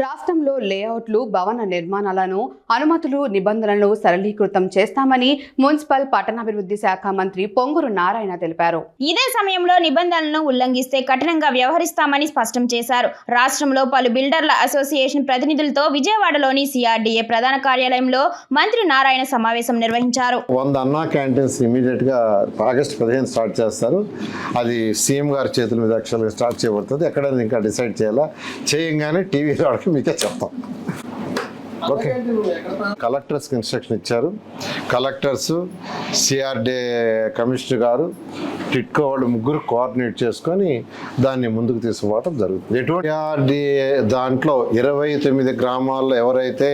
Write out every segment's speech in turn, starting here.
రాష్ట్రంలో లేఅవుట్లు భవన నిర్మాణాలను అనుమతులు నిబంధనలను సరళీకృతం చేస్తామని మున్సిపల్ పట్టణాభివృద్ధి శాఖ మంత్రి పొంగూరు నారాయణ తెలిపారు. ఇదే సమయంలో నిబంధనలను ఉల్లంఘిస్తే కఠినంగా వ్యవహరిస్తామని స్పష్టం చేశారు. రాష్ట్రంలో పలు బిల్డర్ల అసోసియేషన్ ప్రతినిధులతో విజయవాడలోని సిఆర్డీఏ ప్రధాన కార్యాలయంలో మంత్రి నారాయణ సమావేశం నిర్వహించారు. వంద అన్నా క్యాంటీన్స్ ఇమీడియట్గా ఆగస్ట్ పదిహేను స్టార్ట్ చేస్తారు. అది సీఎం గారి చేతుల మీద యాక్చువల్గా స్టార్ట్ చేయబడుతుంది. ఎక్కడైనా ఇంకా డిసైడ్ చేయాలా? చేయంగానే టీవీ వరకు మీకే చెప్తాం. ఓకే కలెక్టర్స్కి ఇన్స్ట్రక్షన్ ఇచ్చారు. కలెక్టర్స్ సిఆర్డే కమిషనర్ గారు టిట్కో వాళ్ళు ముగ్గురు కోఆర్డినేట్ చేసుకొని దాన్ని ముందుకు తీసుకుపోవడం జరుగుతుంది. ఎటువంటి దాంట్లో ఇరవై తొమ్మిది గ్రామాల్లో ఎవరైతే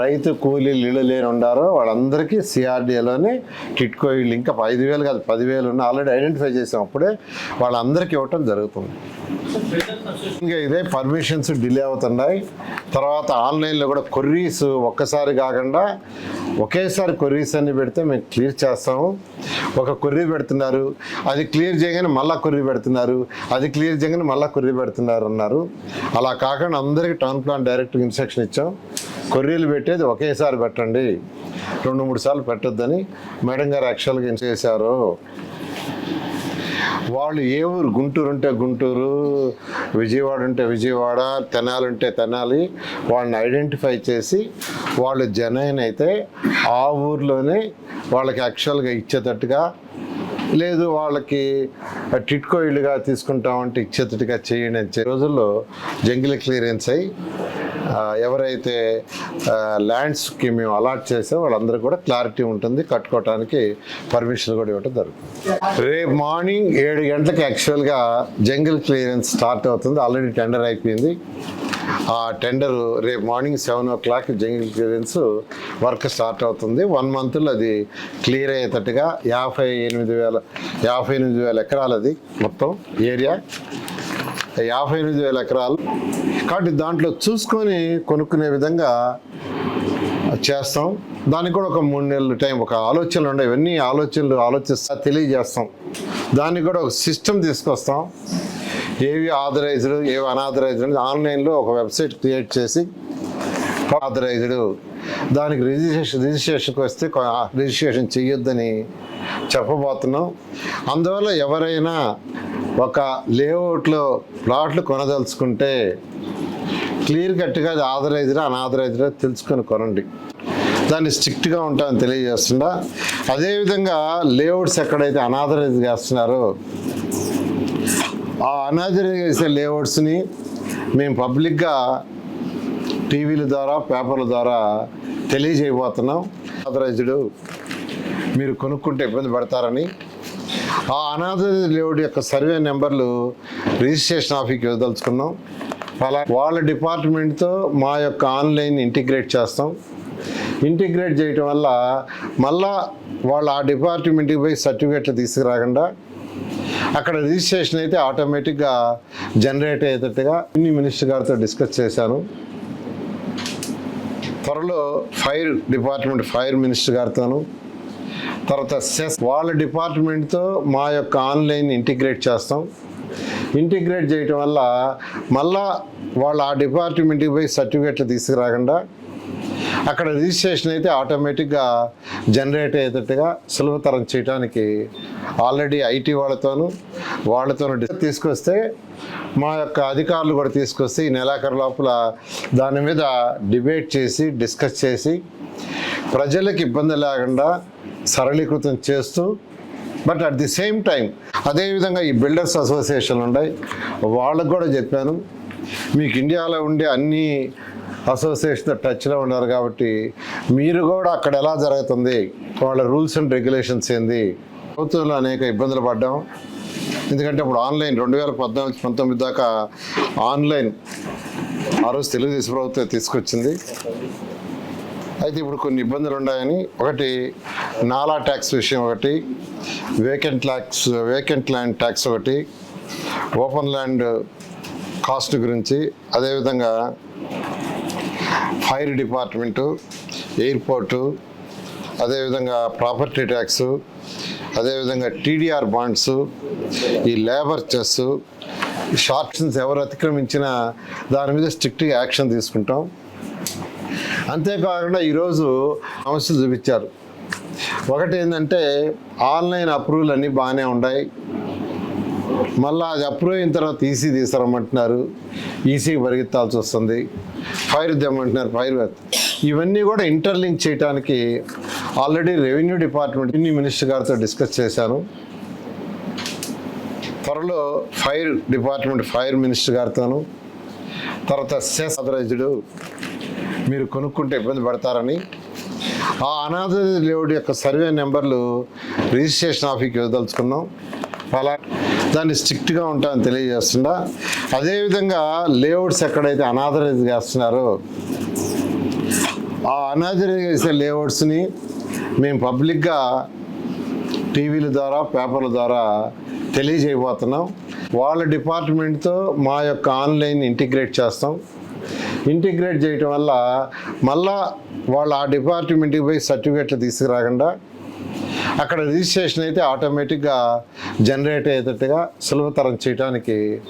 రైతు కూలీలు ఇళ్ళు లేని ఉండారో వాళ్ళందరికీ సిఆర్డీఏలోనే టిట్కో ఇళ్ళు ఇంకా ఐదు వేలు కాదు పదివేలు ఉన్న ఆల్రెడీ ఐడెంటిఫై చేసాం అప్పుడే వాళ్ళందరికీ ఇవ్వటం జరుగుతుంది. ఇంకా ఇదే పర్మిషన్స్ డిలే అవుతున్నాయి. తర్వాత ఆన్లైన్లో కూడా కొర్రీస్ ఒక్కసారి కాకుండా ఒకేసారి కొర్రీస్ అన్ని పెడితే మేము క్లియర్ చేస్తాము. ఒక కొర్రీ పెడుతున్నారు అది క్లియర్ చేయగానే మళ్ళీ కొర్రీ పెడుతున్నారు అది క్లియర్ చేయగానే మళ్ళీ కొర్రీ పెడుతున్నారు అన్నారు. అలా కాకుండా అందరికీ టౌన్ ప్లాన్ డైరెక్ట్ ఇన్స్ట్రక్షన్ ఇచ్చాం. కొర్రీలు పెట్టేది ఒకేసారి పెట్టండి. రెండు మూడు సార్లు పెట్టొద్దని మేడం గారు యాక్చువల్గా ఏం చేశారు వాళ్ళు ఏ ఊరు? గుంటూరు ఉంటే గుంటూరు విజయవాడ ఉంటే విజయవాడ తెనాలి ఉంటే తెనాలి వాళ్ళని ఐడెంటిఫై చేసి వాళ్ళు జనైన్ అయితే ఆ ఊర్లోనే వాళ్ళకి యాక్చువల్గా ఇచ్చేటట్టుగా లేదు వాళ్ళకి టిట్కో ఇల్లుగా తీసుకుంటామంటే ఇచ్చేటట్టుగా చేయండి అని రోజుల్లో జంగిల్ క్లియరెన్స్ అయ్యి ఎవరైతే ల్యాండ్స్కి మేము అలాట్ చేసాం వాళ్ళందరూ కూడా క్లారిటీ ఉంటుంది కట్టుకోవడానికి పర్మిషన్ కూడా ఇవ్వడం జరుగుతుంది. రేపు మార్నింగ్ ఏడు గంటలకు యాక్చువల్గా జంగిల్ క్లియరెన్స్ స్టార్ట్ అవుతుంది ఆల్రెడీ టెండర్ అయిపోయింది. ఆ టెండర్ రేపు morning seven o'clock jungle clearance work start అవుతుంది. వన్ మంత్లో అది క్లియర్ అయ్యేటట్టుగా యాభై ఎనిమిది వేల యాభై ఎనిమిది వేల ఎకరాలది మొత్తం ఏరియా. యాభై ఎనిమిది వేల ఎకరాలు. కాబట్టి దాంట్లో చూసుకొని కొనుక్కునే విధంగా చేస్తాం. దానికి కూడా ఒక మూడు నెలల టైం ఒక ఆలోచనలు ఉండే ఇవన్నీ ఆలోచనలు ఆలోచిస్తా తెలియజేస్తాం. దానికి కూడా ఒక సిస్టమ్ తీసుకొస్తాం. ఏవి ఆథరైజ్డ్ ఏవి అనాథరైజ్డ్ అనేది ఆన్లైన్లో ఒక వెబ్సైట్ క్రియేట్ చేసి ఆథరైజ్డ్. దానికి రిజిస్ట్రేషన్ రిజిస్ట్రేషన్కి వస్తే రిజిస్ట్రేషన్ చేయొద్దని చెప్పబోతున్నాం. అందువల్ల ఎవరైనా ఒక లేఅవుట్లో ప్లాట్లు కొనదలుచుకుంటే క్లియర్ కట్గా అది ఆథరైజ్డా అనాథరైజ్డా తెలుసుకొని కొనండి. దాన్ని స్ట్రిక్ట్గా ఉంటామని తెలియజేస్తుందా అదేవిధంగా లేఅవుట్స్ ఎక్కడైతే అనాథరైజ్ చేస్తున్నారో ఆ అనాథరైజ్ చేసే లేఅవుట్స్ని మేము పబ్లిక్గా టీవీల ద్వారా పేపర్ల ద్వారా తెలియజేయబోతున్నాం. అనాథరైజ్డ్ మీరు కొనుక్కుంటే ఇబ్బంది పడతారని ఆ అనాథ లేఅవుట్ యొక్క సర్వే నెంబర్లు రిజిస్ట్రేషన్ ఆఫీస్కి వదలుచుకున్నాం అలా వాళ్ళ డిపార్ట్మెంట్తో మా యొక్క ఆన్లైన్ ఇంటిగ్రేట్ చేస్తాం. ఇంటిగ్రేట్ చేయటం వల్ల మళ్ళా వాళ్ళు ఆ డిపార్ట్మెంట్కి పోయి సర్టిఫికేట్లు తీసుకురాకుండా అక్కడ రిజిస్ట్రేషన్ అయితే ఆటోమేటిక్గా జనరేట్ అయ్యేటట్టుగా ఇన్ని మినిస్టర్ గారితో డిస్కస్ చేశాను. త్వరలో ఫైర్ డిపార్ట్మెంట్ ఫైర్ మినిస్టర్ గారితోనూ తర్వాత సెస్ వాళ్ళ డిపార్ట్మెంట్తో మా యొక్క ఆన్లైన్ ఇంటిగ్రేట్ చేస్తాం. ఇంటిగ్రేట్ చేయటం వల్ల మళ్ళా వాళ్ళు ఆ డిపార్ట్మెంట్కి పోయి సర్టిఫికెట్లు తీసుకురాకుండా అక్కడ రిజిస్ట్రేషన్ అయితే ఆటోమేటిక్గా జనరేట్ అయ్యేటట్టుగా సులభతరం చేయడానికి ఆల్రెడీ ఐటీ వాళ్ళతోనూ వాళ్ళతోనూ డిస్- తీసుకొస్తే మా యొక్క అధికారులు కూడా తీసుకొస్తే ఈ నెలాఖరు లోపల దాని మీద డిబేట్ చేసి డిస్కస్ చేసి ప్రజలకు ఇబ్బంది లేకుండా సరళీకృతం చేస్తూ but at the same time అదేవిధంగా ఈ బిల్డర్స్ అసోసియేషన్లు ఉన్నాయి. వాళ్ళకు కూడా చెప్పాను మీకు ఇండియాలో ఉండే అన్ని అసోసియేషన్ టచ్లో ఉన్నారు కాబట్టి మీరు కూడా అక్కడ ఎలా జరుగుతుంది వాళ్ళ రూల్స్ అండ్ రెగ్యులేషన్స్ ఏంది? ప్రభుత్వంలో అనేక ఇబ్బందులు పడ్డాం. ఎందుకంటే ఇప్పుడు ఆన్లైన్ రెండు వేల పద్నాలుగు పంతొమ్మిది దాకా ఆన్లైన్ ఆ రోజు తెలుగుదేశం ప్రభుత్వం తీసుకొచ్చింది. అయితే ఇప్పుడు కొన్ని ఇబ్బందులు ఉన్నాయని ఒకటి నాలా ట్యాక్స్ విషయం ఒకటి vacant tax vacant land tax ఒకటి ఓపెన్ ల్యాండ్ కాస్ట్ గురించి అదేవిధంగా ఫైర్ డిపార్ట్మెంటు ఎయిర్పోర్టు అదేవిధంగా ప్రాపర్టీ ట్యాక్స్ అదేవిధంగా టీడీఆర్ బాండ్స్ ఈ లేబర్ చెస్ షార్ట్స్ ఎవరు అతిక్రమించినా దాని మీద స్ట్రిక్ట్గా యాక్షన్ తీసుకుంటాం. అంతేకాకుండా ఈరోజు సమస్యలు చూపించారు. ఒకటి ఏంటంటే ఆన్లైన్ అప్రూవల్ అన్నీ బాగానే ఉన్నాయి మళ్ళీ అది అప్రూవ్ అయిన తర్వాత ఈసీ తీసుకురమ్మంటున్నారు ఈసీకి పరిగెత్తాల్సి వస్తుంది. ఫైర్ తెమ్మంటున్నారు ఫైర్ ఇవన్నీ కూడా ఇంటర్లింక్ చేయడానికి already revenue department revenue minister గారితో డిస్కస్ చేశాను. త్వరలో ఫైర్ డిపార్ట్మెంట్ ఫైర్ మినిస్టర్ గారితోను తర్వాత సెస్ అథరైజ్డ్ మీరు కొనుక్కుంటే ఇబ్బంది పడతారని. ఆ అనాథ లేవుడి యొక్క సర్వే నెంబర్లు రిజిస్ట్రేషన్ ఆఫీస్కి వదలుచుకున్నాం. అలా దాన్ని స్ట్రిక్ట్గా ఉంటామని తెలియజేస్తుండా. అదేవిధంగా లేఅవుట్స్ ఎక్కడైతే అనాథరైజ్ చేస్తున్నారో ఆ అనాథరైజ్ చేసే లేఅవుట్స్ని మేము పబ్లిక్గా టీవీల ద్వారా పేపర్ల ద్వారా తెలియజేయబోతున్నాం. వాళ్ళ డిపార్ట్మెంట్తో మా యొక్క ఆన్లైన్ ఇంటిగ్రేట్ చేస్తాం. ఇంటిగ్రేట్ చేయటం వల్ల మళ్ళా వాళ్ళు ఆ డిపార్ట్మెంట్కి పోయి సర్టిఫికేట్లు తీసుకురాకుండా అక్కడ రిజిస్ట్రేషన్ అయితే ఆటోమేటిక్గా జనరేట్ అయ్యేటట్టుగా సులభతరం చేయడానికి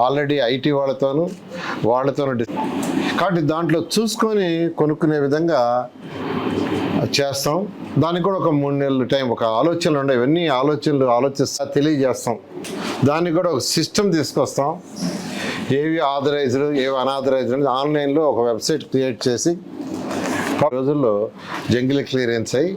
ఆల్రెడీ ఐటీ వాళ్ళతోనూ వాళ్ళతోనూ కాబట్టి దాంట్లో చూసుకొని కొనుక్కునే విధంగా చేస్తాం. దానికి కూడా ఒక మూడు నెలలు టైం ఒక ఆలోచనలు ఉండే ఇవన్నీ ఆలోచనలు ఆలోచిస్తా తెలియజేస్తాం. దానికి కూడా ఒక సిస్టమ్ తీసుకొస్తాం. ఏవి ఆథరైజ్డ్ ఏవి అనాథరైజ్డ్ అనేది ఆన్లైన్లో ఒక వెబ్సైట్ క్రియేట్ చేసి రోజుల్లో జంగిల్ క్లియరెన్స్ అయ్యి